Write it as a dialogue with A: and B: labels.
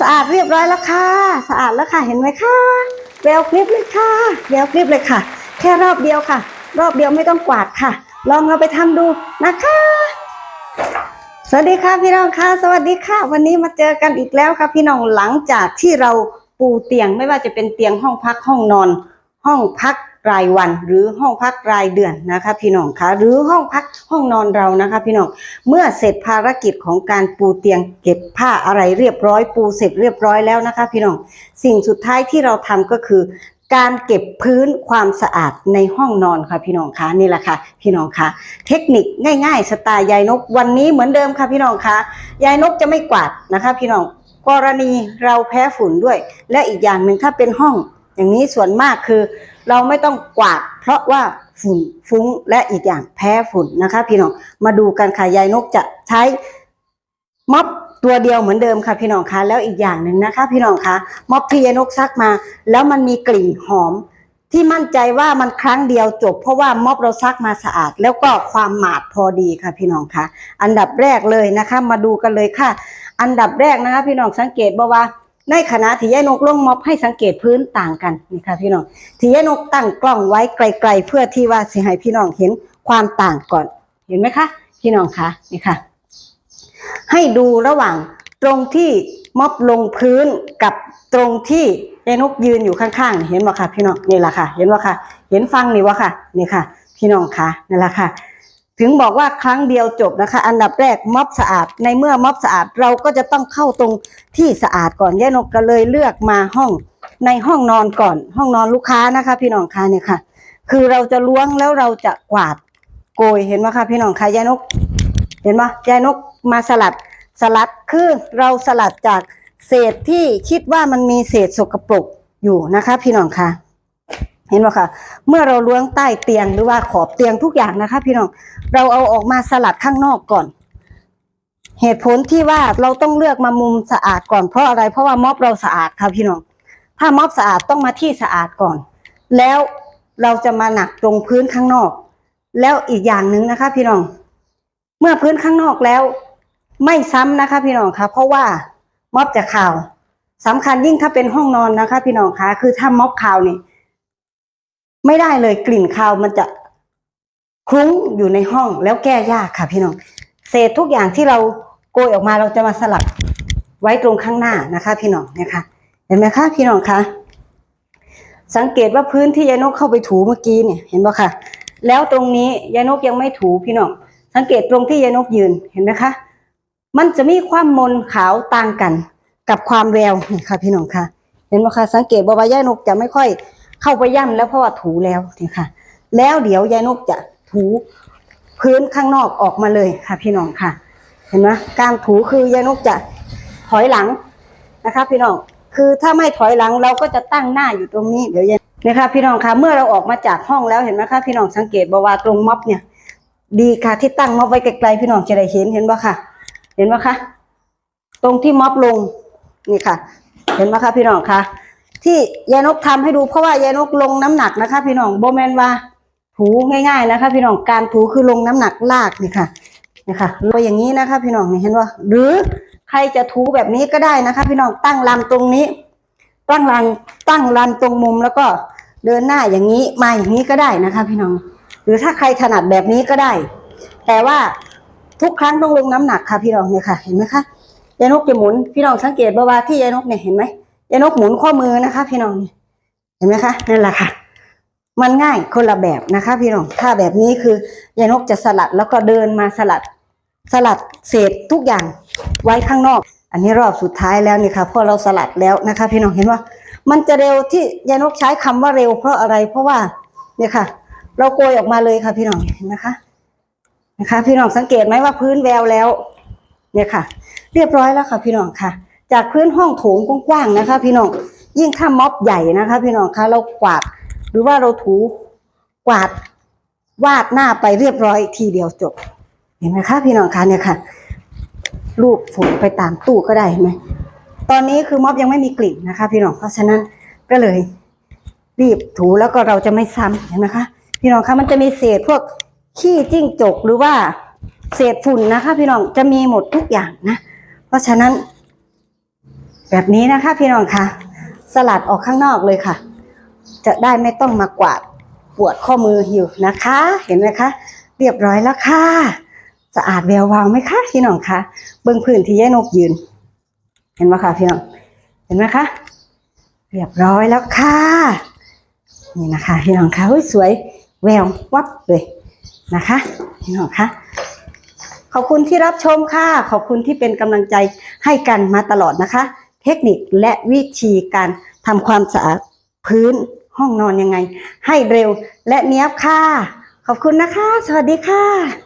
A: สะอาดเรียบร้อยแล้วค่ะ สะอาดแล้วค่ะเห็นไหมคะแววคลิปเลยค่ะแววคลิปเลยค่ะ แค่รอบเดียวค่ะ รอบเดียวไม่ต้องกวาดค่ะ ลองเอาไปทำดูนะคะ สวัสดีค่ะพี่น้องค่ะ สวัสดีค่ะ วันนี้มาเจอกันอีกแล้วค่ะ พี่น้องหลังจากที่เราปูเตียงไม่ว่าจะเป็นเตียงห้องพักห้องนอน ห้องพัก รายวันหรือห้องพักรายเดือนนะคะพี่น้องคะหรือห้องพักห้องนอนเรานะคะพี่น้องเมื่อเสร็จภารกิจของการปูเตียงเก็บผ้าอะไรเรียบร้อย ปูเสร็จเรียบร้อยแล้วนะคะพี่น้องสิ่งสุดท้ายที่เราทำก็คือการเก็บพื้นความสะอาดในห้องนอนค่ะพี่น้องคะนี่แหละค่ะ พี่น้องคะเทคนิคง่าย ๆ สไตล์ยายนกวันนี้เหมือนเดิมค่ะพี่น้องคะยายนกจะไม่กวาดนะคะ พี่น้องกรณีเราแพ้ฝุ่นด้วย และอีกอย่างหนึ่งถ้าเป็นห้อง อย่างนี้ส่วนมากคือ เราไม่ต้องกวาด เพราะว่าฝุ่นฟุ้งและอีกอย่างแพ้ฝุ่นนะคะ พี่น้องมาดูกันค่ะยายนกจะใช้ม็อบตัวเดียวเหมือนเดิมค่ะพี่น้องคะแล้วอีกอย่างหนึ่งนะคะ พี่น้องคะม็อบที่ยายนกซักมา แล้วมันมีกลิ่นหอมที่มั่นใจว่ามันครั้งเดียวจบ เพราะว่าม็อบเราซักมาสะอาด แล้วก็ความหมาดพอดีค่ะพี่น้องคะอันดับแรกเลยนะคะ มาดูกันเลยค่ะ อันดับแรกนะคะ พี่น้องสังเกตบ่าว่า ในขณะที่ยายนกลงม็อบให้สังเกตพื้นต่างกันนี่ค่ะพี่น้องที่ยายนกตั้งกล้องไว้ไกล ๆ เพื่อที่ว่าสิให้พี่น้องเห็นความต่างก่อน เห็นไหมคะ พี่น้องคะนี่ค่ะ ให้ดูระหว่างตรงที่ม็อบลงพื้นกับตรงที่ยายนกยืนอยู่ข้างๆ เห็นบ่ค่ะพี่น้องนี่แหละค่ะ เห็นบ่ค่ะเห็นฟังนี่วะค่ะนี่ค่ะ พี่น้องคะนั่นแหละค่ะ ถึงบอกว่าครั้งเดียวจบนะคะ อันดับแรกม็อบสะอาด ในเมื่อม็อบสะอาดเราก็จะต้องเข้าตรงที่สะอาดก่อนย่านกก็เลยเลือกมาห้องในห้องนอนก่อน ห้องนอนลูกค้านะคะ พี่น้องคะเนี่ยค่ะ คือเราจะล้วงแล้วเราจะกวาดโกยเห็นไหมคะพี่น้องคะยายนก เห็นไหมยายนกมาสลัดสลัดคือเราสลัดจากเศษที่คิดว่ามันมีเศษสกปรกอยู่นะคะ พี่น้องคะ เห็นไหมคะเมื่อเราล้วงใต้เตียงหรือว่าขอบเตียงทุกอย่างนะคะ พี่น้องเราเอาออกมาสลัดข้างนอกก่อน เหตุผลที่ว่าเราต้องเลือกมามุมสะอาดก่อนเพราะอะไร เพราะว่าม็อบเราสะอาดค่ะพี่น้อง ถ้าม็อบสะอาดต้องมาที่สะอาดก่อน แล้วเราจะมาหนักตรงพื้นข้างนอก แล้วอีกอย่างหนึ่งนะคะ พี่น้อง เมื่อพื้นข้างนอกแล้ว ไม่ซ้ำนะคะ พี่น้องคะเพราะว่าม็อบจะข่าวสำคัญยิ่งถ้าเป็นห้องนอนนะคะ พี่น้องคะคือถ้าม็อบข่าวนี่ ไม่ได้เลยกลิ่นคาวมันจะคลุ้งอยู่ในห้องแล้วแก้ยากค่ะพี่น้อง เศษทุกอย่างที่เราโกยออกมาเราจะมาสลับไว้ตรงข้างหน้านะคะ พี่น้องเนี่ยค่ะเห็นไหมคะพี่น้องคะสังเกตว่าพื้นที่ยายนกเข้าไปถูเมื่อกี้เนี่ยเห็นปะคะแล้วตรงนี้ยายนกยังไม่ถูพี่น้องสังเกตตรงที่ยายนกยืนเห็นไหมคะมันจะมีความมนขาวต่างกัน กับความแววนี่ค่ะ พี่น้องค่ะเห็นปะคะสังเกตว่าใบยายนกจะไม่ค่อย เข้าไปย่ำแล้วเพราะว่าถูแล้วนี่ค่ะ แล้วเดี๋ยวยายนกจะถูพื้นข้างนอกออกมาเลยค่ะ พี่น้องค่ะ เห็นไหมการถูคือยายนกจะถอยหลังนะคะ พี่น้องคือถ้าไม่ถอยหลังเราก็จะตั้งหน้าอยู่ตรงนี้เดี๋ยวยายนะคะพี่น้องคะเมื่อเราออกมาจากห้องแล้วเห็นไหมคะพี่น้องสังเกตบว่าตรงม็อบเนี่ย ดีค่ะที่ตั้งม็อบไว้ไกลๆพี่น้องจะได้เห็นเห็นบ่ค่ะ เห็นบ่คะตรงที่ม็อบลงนี่ค่ะ เห็นไหมคะพี่น้องคะ ที่ยายนกทำให้ดูเพราะว่ายายนกลงน้ำหนักนะคะ พี่น้องโบแมนว่าถูง่าย ๆนะคะ พี่น้องการถูคือลงน้ำหนักลากนี่ค่ะนี่ค่ะลงอย่างนี้นะคะ พี่น้องนี่เห็นว่าหรือใครจะถูแบบนี้ก็ได้นะคะ พี่น้องตั้งลำตรงนี้ ตั้งลำตั้งลำตรงมุมแล้วก็เดินหน้าอย่างนี้มาอย่างนี้ก็ได้นะคะ พี่น้อง หรือถ้าใครถนัดแบบนี้ก็ได้ แต่ว่าทุกครั้งต้องลงน้ำหนักค่ะ พี่น้องเนี่ยค่ะ เห็นไหมคะยายนกจะหมุนพี่น้องสังเกตบ่าวาที่ยายนกเนี่ยเห็นไหม ยานกหมุนข้อมือนะคะ พี่น้องเห็นไหมคะนั่นแหละค่ะ มันง่ายคนละแบบนะคะ พี่น้องถ้าแบบนี้คือยานกจะสลัดแล้วก็เดินมาสลัด สลัดเศษทุกอย่างไว้ข้างนอก อันนี้รอบสุดท้ายแล้วนี่ค่ะพอเราสลัดแล้วนะคะ พี่น้องเห็นว่า มันจะเร็วที่ยานกใช้คำว่าเร็วเพราะอะไรเพราะว่าเนี่ยค่ะ เราโกยออกมาเลยค่ะ พี่น้องเห็นนะคะนะคะ พี่น้องสังเกตไหมว่าพื้นแววแล้ว เนี่ยค่ะ เรียบร้อยแล้วค่ะ พี่น้องค่ะ จากพื้นห้องโถงกว้างๆนะคะ พี่น้องยิ่งถ้าม็อบใหญ่นะคะ พี่น้องคะเรากวาด หรือว่าเราถูกวาดวาดหน้าไปเรียบร้อยทีเดียวจบ เห็นไหมคะ พี่น้องคะเนี่ยค่ะ รูปฝุ่นไปตามตู้ก็ได้เห็นไหมตอนนี้คือม็อบยังไม่มีกลิ่นนะคะ พี่น้องเพราะฉะนั้นก็เลย รีบถูแล้วก็เราจะไม่ซ้ำเห็นไหมคะ พี่น้องคะมันจะมีเศษพวกขี้จิ้งจกหรือว่าเศษฝุ่นนะคะ พี่น้องจะมีหมดทุกอย่างนะ เพราะฉะนั้น แบบนี้นะคะ พี่น้องคะสลัดออกข้างนอกเลยค่ะ จะได้ไม่ต้องมากวาดปวดข้อมืออยู่นะคะ เห็นไหมคะ เรียบร้อยแล้วค่ะ สะอาดแวววาวไหมคะพี่น้องคะเบื้องพื้นที่ยานกยืน เห็นไหมคะพี่น้องเห็นไหมคะเรียบร้อยแล้วค่ะนี่นะคะ พี่น้องคะอุ๊ยสวยแวววับเลยนะคะ พี่น้องคะขอบคุณที่รับชมค่ะ ขอบคุณที่เป็นกำลังใจให้กันมาตลอดนะคะ เทคนิคและวิธีการทำความสะอาดพื้นห้องนอนยังไง ให้เร็วและเนี้ยบค่ะ ขอบคุณนะคะ สวัสดีค่ะ